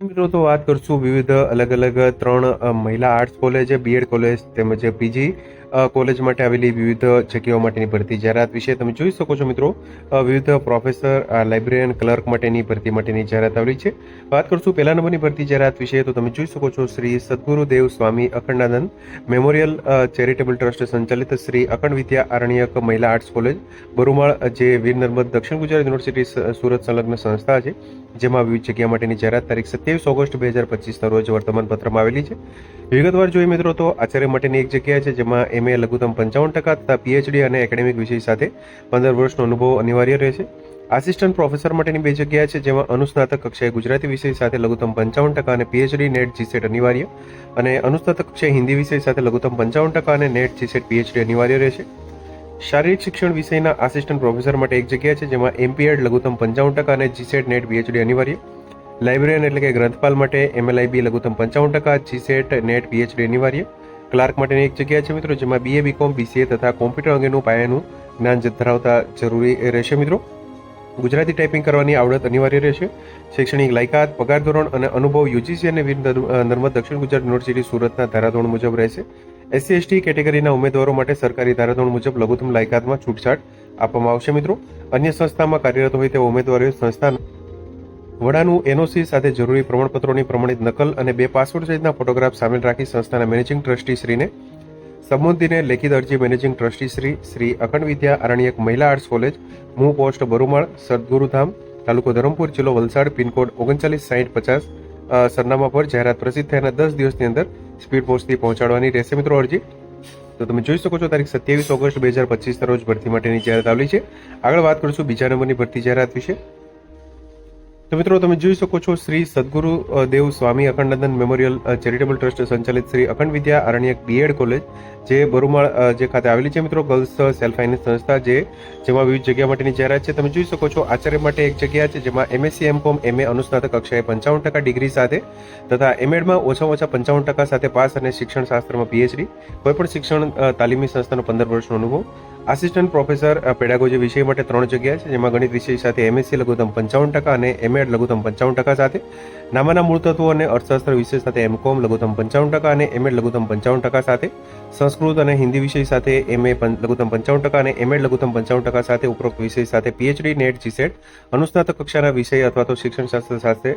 મિત્રો, તો વાત કરશું વિવિધ અલગ અલગ ત્રણ મહિલા આર્ટ્સ કોલેજ બીએડ કોલેજ તેમજ પીજી. કોલેજ માટે આવેલી વિવિધ જગ્યાઓ માટેની ભરતી જાહેરાત વિશે તમે જોઈ શકો છો મિત્રો. વિવિધ પ્રોફેસર લાઇબ્રેરિયન ક્લર્ક માટેની ભરતી માટેની જાહેરાત આવેલી છે. વાત કરશું પહેલા નંબરની ભરતી જાહેરાત વિશે તો તમે જોઈ શકો છો Shri Sadgurudev Swami Akhandanand memorial charitable trust સંચાલિત શ્રી અખંડ વિદ્યા આરણ્યક મહિલા આર્ટ્સ કોલેજ, બરુમાળ, જે વીર નર્મદ દક્ષિણ ગુજરાત યુનિવર્સિટી સુરત સંલગ્ન સંસ્થા છે, જેમાં વિવિધ જગ્યા માટેની જાહેરાત તારીખ સત્યાવીસ ઓગસ્ટ બે હજાર પચીસના રોજ વર્તમાન પત્રમાં આવેલી છે. વિગતવાર જોઈએ મિત્રો તો આચાર્ય માટેની એક જગ્યા છે, જેમાં એમએ લઘુત્તમ પંચાવન ટકા તથા પીએચડી અને એકેડેમિક વિષય સાથે પંદર વર્ષનો અનુભવ અનિવાર્ય રહેશે. આસિસ્ટન્ટ પ્રોફેસર માટેની બે જગ્યા છે, જેમાં અનુસ્નાતક કક્ષાએ ગુજરાતી વિષય સાથે લઘુત્તમ પંચાવન ટકા અને પીએચડી નેટ જીસેટ અનિવાર્ય અને અનુસ્નાતક કક્ષાએ હિન્દી વિષય સાથે લઘુત્તમ પંચાવન ટકા અને નેટ જીસેટ પીએચડી અનિવાર્ય રહેશે. શારીરિક શિક્ષણ વિષયના આસિસ્ટન્ટ પ્રોફેસર માટે એક જગ્યા છે, જેમાં એમપીએડ લઘુત્તમ પંચાવન ટકા અને જીસેટ નેટ પીએચડી અનિવાર્ય. લાઇબ્રેરિયન એટલે કે ગ્રંથપાલ માટે એમએલઆઈબી લઘુત્તમ પંચાવન ટકા જીસેટ નેટ પીએચડી અનિવાર્ય. ક્લાર્ક માટેની એક જગ્યા છે મિત્રો, જેમાં બીએ બીકોમ બીસીએ તથા કોમ્પ્યુટર અંગેનું પાયાનું જ્ઞાન ધરાવતા જરૂરી રહેશે મિત્રો. ગુજરાતી ટાઈપિંગ કરવાની આવડત અનિવાર્ય રહેશે. શૈક્ષણિક લાયકાત, પગાર ધોરણ અને અનુભવ યુજીસી અને વીર નર્મદ દક્ષિણ ગુજરાત યુનિવર્સિટી સુરતના ધારાધોરણ મુજબ રહેશે. એસસી એસટી કેટેગરીના ઉમેદવારો માટે સરકારી ધારાધોરણ મુજબ લઘુત્તમ લાયકાતમાં છૂટછાટ આપવામાં આવશે મિત્રો. અન્ય સંસ્થામાં કાર્યરત હોય તેવા ઉમેદવારોએ સંસ્થાના વડાનું એનઓસી સાથે જરૂરી પ્રમાણપત્રોની પ્રમાણિત નકલ અને બે પાસપોર્ટ સહિતના ફોટોગ્રાફ સામેલ રાખી સંસ્થાના મેનેજિંગ ટ્રસ્ટીશ્રીને સંબોધીને લેખિત અરજી managing trustee Shri Shri Akhand Vidya Aranyak Mahila arts college, મૂ પોસ્ટ બરુમાળ, સદગુરુધામ, તાલુકો ધરમપુર, જિલ્લો વલસાડ, પિનકોડ ઓગણચાલીસ સાઠ પચાસ સરનામા પર જાહેરાત પ્રસિદ્ધ થયાના દસ દિવસની અંદર સ્પીડ પોસ્ટથી પહોંચાડવાની રહેશે મિત્રો અરજી. તો તમે જોઈ શકો છો તારીખ સત્યાવીસ ઓગસ્ટ બે હજાર પચીસના રોજ ભરતી માટેની જાહેરાત આવેલી છે. આગળ વાત કરીશું બીજા નંબરની ભરતી જાહેરાત વિશે. તો મિત્રો તમે જોઈ શકો છો Shri Sadguru Dev Swami Akhandanandan memorial charitable trust સંચાલિત શ્રી અખંડ વિદ્યા આરણ્યક બીએડ કોલેજ, જે બરુમાળ જે ખાતે આવેલી છે મિત્રો, ગર્લ્સ સેલ્ફ ફાઇનાન્સ સંસ્થા, જે, જેમાં વિવિધ જગ્યા માટેની જાહેરાત છે. તમે જોઈ શકો છો, આચાર્ય માટે એક જગ્યા છે, જેમાં એમએસસી એમ કોમ એમએ અનુસ્નાતક કક્ષાએ પંચાવન ટકા ડિગ્રી સાથે તથા એમએડમાં ઓછામાં ઓછા પંચાવન ટકા સાથે પાસ અને શિક્ષણ શાસ્ત્રમાં પીએચડી કોઈપણ શિક્ષણ તાલીમી સંસ્થાનો પંદર વર્ષનો અનુભવ. આસિસ્ટન્ટ પ્રોફેસર પેડાગોજી વિષય માટે ત્રણ જગ્યા છે, જેમાં ગણિત વિષય સાથે એમએસસી લઘુત્તમ પંચાવન ટકા અને એમએડ લઘુત્તમ પંચાવન ટકા સાથે. નામાના મૂળ તત્વો અને અર્થશાસ્ત્ર વિષય સાથે એમકોમ લઘુત્તમ પંચાવન ટકા અને એમએડ લઘુત્તમ પંચાવન ટકા સાથે. સંસ્કૃત અને હિન્દી વિષય સાથે એમએ લઘુત્તમ પંચાવન ટકા અને એમએડ લઘુત્તમ પંચાવન ટકા સાથે ઉપરોક્ત વિષય સાથે પીએચડી નેટ જીસેટ અનુસ્નાતક કક્ષાના વિષય અથવા તો શિક્ષણ શાસ્ત્ર સાથે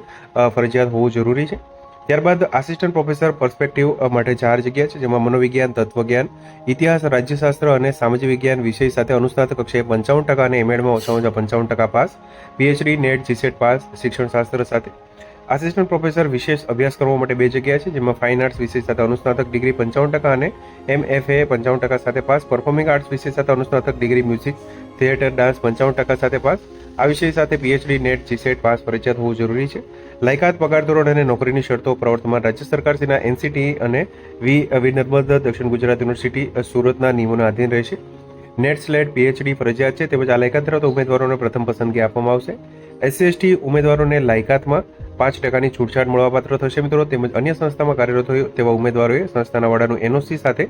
ફરજિયાત હોવું જરૂરી છે. ત્યારબાદ આસિસ્ટન્ટ પ્રોફેસર પર્સપેક્ટિવ માટે ચાર જગ્યા છે, જેમાં મનોવિજ્ઞાન, તત્વજ્ઞાન, ઇતિહાસ, રાજ્યશાસ્ત્ર અને સામાજિક વિજ્ઞાન વિષય સાથે અનુસ્નાતક કક્ષાએ પંચાવન ટકા અને એમએડમાં ઓછામાં ઓછા પંચાવન ટકા pass PhD NET GSET pass, શિક્ષણશાસ્ત્ર સાથે. આસિસ્ટન્ટ પ્રોફેસર વિશેષ અભ્યાસક્રમો માટે બે જગ્યા છે, જેમાં ફાઇન આર્ટ્સ વિષય સાથે અનુસ્નાતક ડિગ્રી પંચાવન ટકા અને એમ એફ એ પંચાવન ટકા સાથે પાસ પરફોર્મિંગ આર્ટ્સ વિષય સાથે અનુસ્નાતક ડિગ્રી મ્યુઝિક થિયેટર ડાન્સ પંચાવન ટકા સાથે પાસ આ વિષય સાથે પીએચડી નેટ જીસેટ પાસ ફરજિયાત હોવું જરૂરી છે. લાયકાત, પગાર ધોરણ અને નોકરીની શરતો પ્રવર્તમાન રાજ્ય સરકારશ્રીના એનસીટી અને વી વિનર્મદ દક્ષિણ ગુજરાત યુનિવર્સિટી સુરતના નિયમોના આધીન રહેશે. નેટ સ્લેટ પીએચડી ફરજિયાત છે, તેમજ આ લાયકાત ધરાવતા ઉમેદવારોને પ્રથમ પસંદગી આપવામાં આવશે. એસસી એસટી ઉમેદવારોને લાયકાતમાં પાંચ ટકાની છૂટછાટ મળવાપાત્ર થશે મિત્રો. તેમજ અન્ય સંસ્થામાં કાર્યરત હોય તેવા ઉમેદવારોએ સંસ્થાના વડાનું એનઓસી સાથે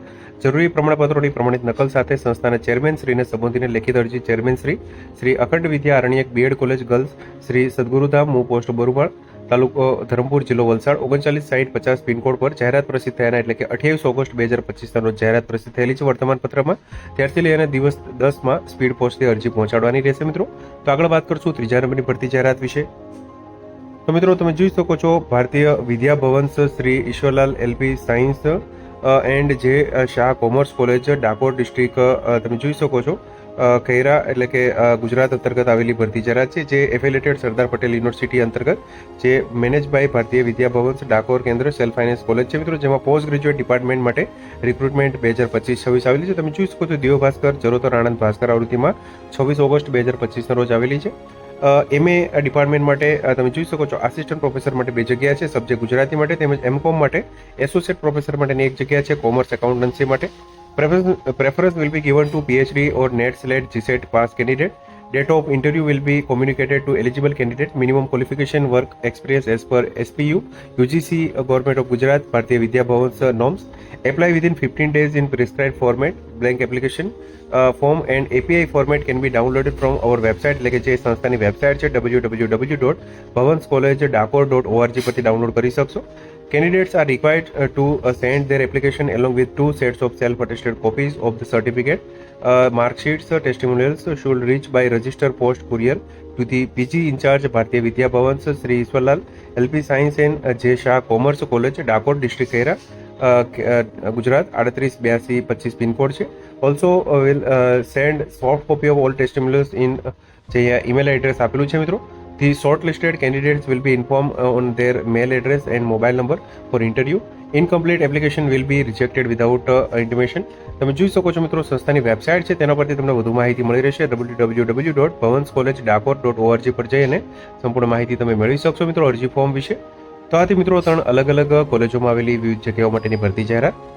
જરૂરી પ્રમાણપત્રોની પ્રમાણિત નકલ સાથે સંસ્થાના ચેરમેન શ્રીને સંબોધીને લેખિત અરજી chairman Shri Akhand Vidya Aranyak BEd college girls, Shri Sadgurudham મુ પોસ્ટ બરુમાળ, તાલુકો ધરમપુર જિલ્લો વલસાડ, ઓગણચાલીસ સાઠ પચાસ પિનકોડ પર જાહેરાત પ્રસિદ્ધ થયાના એટલે કે અઠ્યાવીસ ઓગસ્ટ બે હજાર પચીસના રોજ જાહેરાત પ્રસિદ્ધ થયેલી છે. વર્તમાન પત્રમાં ત્યારથી લઈ અને દિવસ દસમાં સ્પીડ પોસ્ટથી અરજી પહોંચાડવાની રહેશે મિત્રો. તો આગળ વાત કરશું ત્રીજા નંબરની ભરતી જાહેરાત વિશે. તો મિત્રો, તમે જોઈ શકો છો Bharatiya Vidya Bhavans Shri Ishwarlal LP science and J Shah commerce college, Dakor district તમે જોઈ શકો છો. ખૈરા એટલે કે ગુજરાત અંતર્ગત આવેલી ભરતી જરા છે, જે એફિલેટેડ સરદાર પટેલ યુનિવર્સિટી અંતર્ગત, જે મેનેજ બાય ભારતીય વિદ્યા ભવન્સ ડાકોર કેન્દ્ર સેલ્ફ ફાઇનાન્સ કોલેજ છે. મિત્રો, જેમાં પોસ્ટ ગ્રેજ્યુએટ ડિપાર્ટમેન્ટ માટે રિક્રુટમેન્ટ બે હજાર પચીસ છવ્વીસ આવેલી છે. તમે જોઈ શકો છો દિવ્ય ભાસ્કર, જરોતર આણંદ ભાસ્કર આવૃત્તિમાં છવ્વીસ ઓગસ્ટ બે હજાર પચીસના રોજ આવેલી છે. એમએ ડિપાર્ટમેન્ટ માટે તમે જોઈ શકો છો આસિસ્ટન્ટ પ્રોફેસર માટે બે જગ્યા છે સબ્જેક્ટ ગુજરાતી માટે તેમજ એમકોમ માટે એસોસિએટ પ્રોફેસર માટેની એક જગ્યા છે કોમર્સ એકાઉન્ટન્સી માટે preference will be given to PhD or NET SLET GSET pass candidate. Date of interview will be communicated to eligible candidate. Minimum qualification work experience as per SPU, UGC, uh, Government of Gujarat, Bharatiya Vidya Bhavan's uh, norms. Apply within 15 days in prescribed format. Blank application uh, form and API format can be downloaded from our website એટલે કે જે સંસ્થાની website છે W W W dot Bhavans college Dakor dot ORG પરથી download કરી શકશો Candidates are required uh, to uh, send their application along with two sets of self-attested copies of the certificate. Uh, mark sheets, uh, testimonials should reach by register post courier to the PG in charge Bharatiya Vidya Bhavan, Sri Iswarlal, LP Science and uh, J Shah Commerce College, Dakor District Era, uh, K- uh, Gujarat આડત્રીસ બ્યાસી પચીસ pin code છે also will send soft copy of all testimonials in જે email address આપેલું છે મિત્રો The shortlisted candidates will be informed uh, on their mail address and mobile number for interview. Application will be rejected without uh, intimation. તમે જોઈ શકો છો મિત્રો સંસ્થાની વેબસાઇટ છે તેના પરથી તમને વધુ માહિતી મળી રહેશે W W W dot Bhavans college Dakor dot ORG પર જઈને સંપૂર્ણ માહિતી તમે મેળવી શકશો મિત્રો અરજી ફોર્મ વિશે તો આથી મિત્રો ત્રણ અલગ અલગ કોલેજોમાં આવેલી વિવિધ જગ્યાઓ માટેની ભરતી જાહેરાત